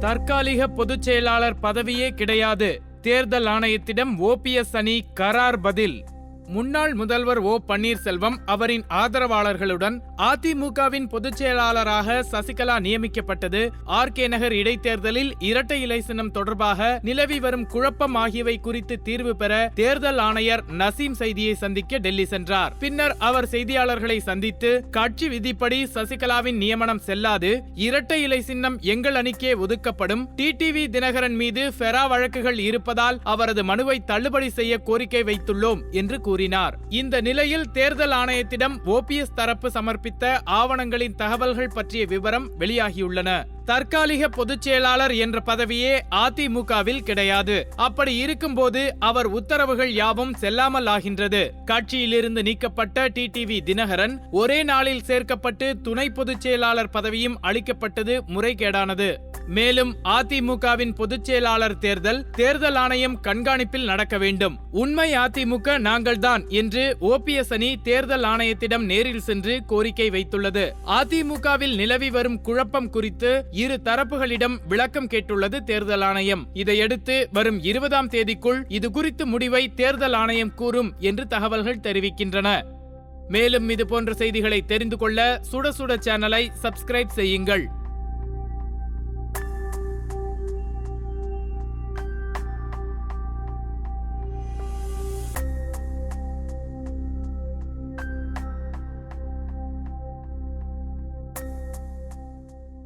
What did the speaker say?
தற்காலிக பொதுச் செயலாளர் பதவியே கிடையாது. தேர்தல் ஆணையத்திடம் ஓபிஎஸ் அணி கரார் பதில். முன்னாள் முதல்வர் ஓ பன்னீர்செல்வம் அவரின் ஆதரவாளர்களுடன் அதிமுகவின் பொதுச் செயலாளராக சசிகலா நியமிக்கப்பட்டது. ஆர் கே நகர் இடைத்தேர்தலில் இரட்டை இலை சின்னம் தொடர்பாக நிலவி வரும் குழப்பம் ஆகியவை குறித்து தீர்வு பெற தேர்தல் ஆணையர் நசீம் செய்தியை சந்திக்க டெல்லி சென்றார். பின்னர் அவர் செய்தியாளர்களை சந்தித்து கட்சி விதிப்படி சசிகலாவின் நியமனம் செல்லாது. இரட்டை இலை சின்னம் எங்கள் அணிக்கே ஒதுக்கப்படும். டிடிவி தினகரன் மீது ஃபெரா வழக்குகள் இருப்பதால் அவரது மனுவை தள்ளுபடி செய்ய கோரிக்கை வைத்துள்ளோம் என்று கூறினார் கூறினார். இந்த நிலையில் தேர்தல் ஆணையத்திடம் ஓபிஎஸ் தரப்பு சமர்ப்பித்த ஆவணங்களின் தகவல்கள் பற்றிய விவரம் வெளியாகியுள்ளன. தற்காலிக பொதுச் செயலாளர் என்ற பதவியே அதிமுகவில் கிடையாது. அப்படி இருக்கும்போது அவர் உத்தரவுகள் யாவும் செல்லாமல் ஆகின்றது. கட்சியிலிருந்து நீக்கப்பட்ட டிடிவி தினகரன் ஒரே நாளில் சேர்க்கப்பட்டு துணை பொதுச் செயலாளர் பதவியும் அளிக்கப்பட்டது முறைகேடானது. மேலும் அதிமுகவின் பொதுச் செயலாளர் தேர்தல் தேர்தல் ஆணையம் கண்காணிப்பில் நடக்க வேண்டும். உண்மை அதிமுக நாங்கள்தான் என்று ஓபிஎஸ் அணி தேர்தல் ஆணையத்திடம் நேரில் சென்று கோரிக்கை வைத்துள்ளது. அதிமுகவில் நிலவி வரும் குழப்பம் குறித்து இரு தரப்புகளிடம் விளக்கம் கேட்டுள்ளது தேர்தல் ஆணையம். இதையடுத்து வரும் இருபதாம் தேதிக்குள் இது குறித்து முடிவை தேர்தல் ஆணையம் கூறும் என்று தகவல்கள் தெரிவிக்கின்றன. மேலும் இது போன்ற செய்திகளை தெரிந்து கொள்ள சுட சுட சேனலை சப்ஸ்கிரைப் செய்யுங்கள்.